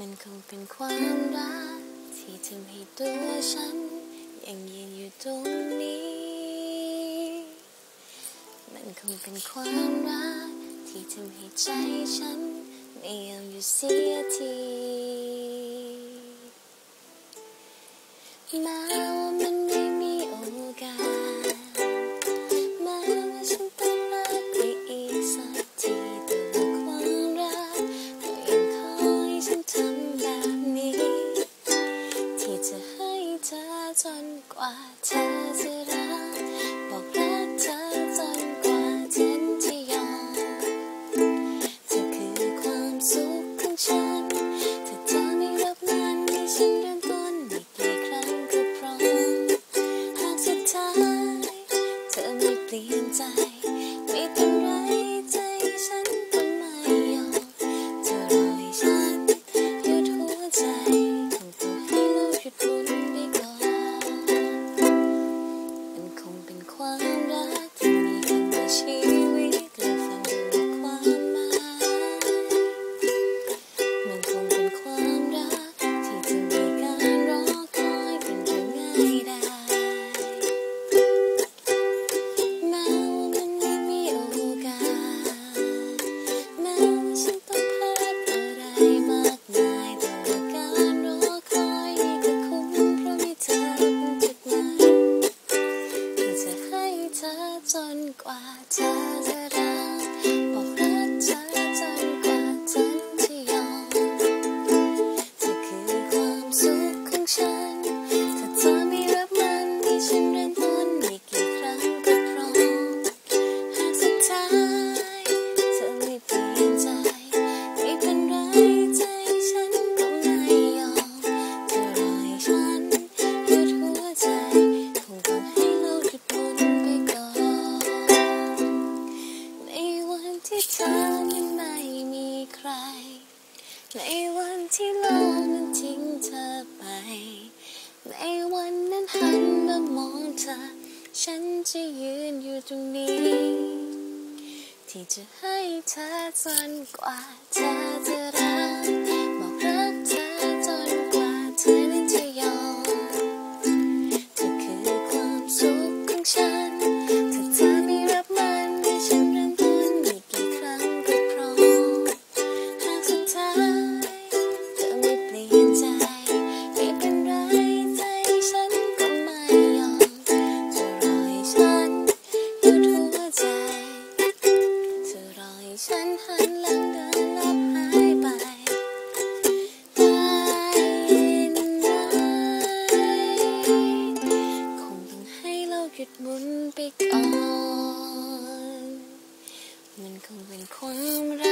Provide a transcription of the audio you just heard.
มันคงเป็นความรัก ที่ทำให้ตัวฉัน ยังยืนอยู่ตรงนี้ มันคงเป็นความรัก ที่ทำให้ใจฉัน ไม่ยอมอยู่เสียทีมา ว่าเธอจะรักบอกรักเธอจนกว่าฉันจะยอมเธอคือความสุขของฉันเธอไม่รับงานให้ฉันเริ่มต้นอีกกี่ครั้งก็พร้อมหากสุดท้ายเธอไม่เปลี่ยนใจ จนกว่าเธอจะรัก เธอยังไม่มีใคร ในวันที่โลกนั้นทิ้งเธอไป ในวันนั้นหันมามองเธอ ฉันจะยืนอยู่ตรงนี้ ที่จะให้เธอจนกว่าเธอจะรัก หยุดหมุนไปก่อน มันคงเป็นความรัก